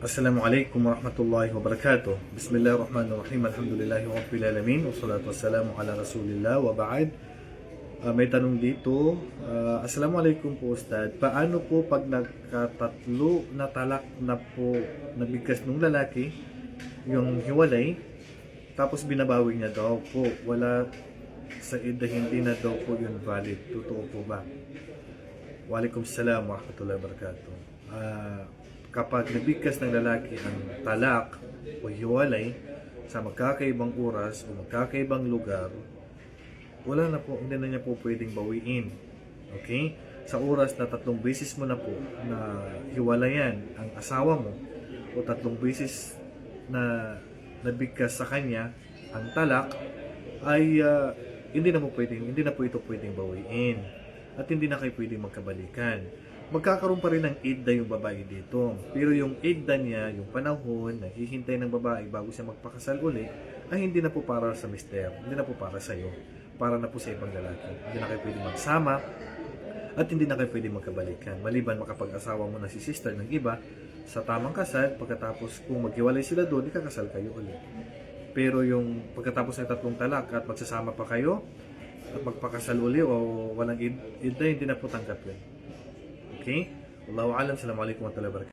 Assalamualaikum warahmatullahi wabarakatuh. Bismillahirrahmanirrahim. Alhamdulillahi rabbil alamin. Wassalatu wassalamu ala Rasulillah wa ba'd. Ah, may tanong dito. Ah, Assalamualaikum po Ustad. Paano po pag nagkatatlo na talak na po nabigkas ng lalaki, yung hiwalay, tapos binabawi niya daw po, wala sa ida hindi na daw po yun valid. Totoo po ba? Waalaikumsalam warahmatullahi wabarakatuh. Ah, kapag nabigkas ng lalaki ang talak o hiwalay sa magkakaibang oras o magkakaibang lugar, wala na po, hindi na niya po pwedeng bawiin. Okay? Sa oras na tatlong beses mo na po na hiwalayan ang asawa mo o tatlong beses na nabigkas sa kanya ang talak ay ah, hindi na po pwedeng hindi na po ito pwedeng bawiin at hindi na kayo pwedeng magkabalikan. Magkakaroon pa rin ng idda yung babae dito. Pero yung idda niya, yung panahon, naghihintay ng babae bago siya magpakasal uli, ay hindi na po para sa mister. Hindi na po para sa iyo. Para na po sa ibang lalaki. Hindi na kayo pwedeng magsama at hindi na kayo pwedeng magkabalikan. Maliban makapag-asawa mo na si sister ng iba sa tamang kasal, pagkatapos kung maghiwalay sila doon, ikakasal kayo ulit. Pero yung pagkatapos ng tatlong talak at magsasama pa kayo at magpakasal uli o walang id- idda, hindi na po tanggap yun. Okay? Wallahu alam. Assalamualaikum warahmatullahi wabarakatuh.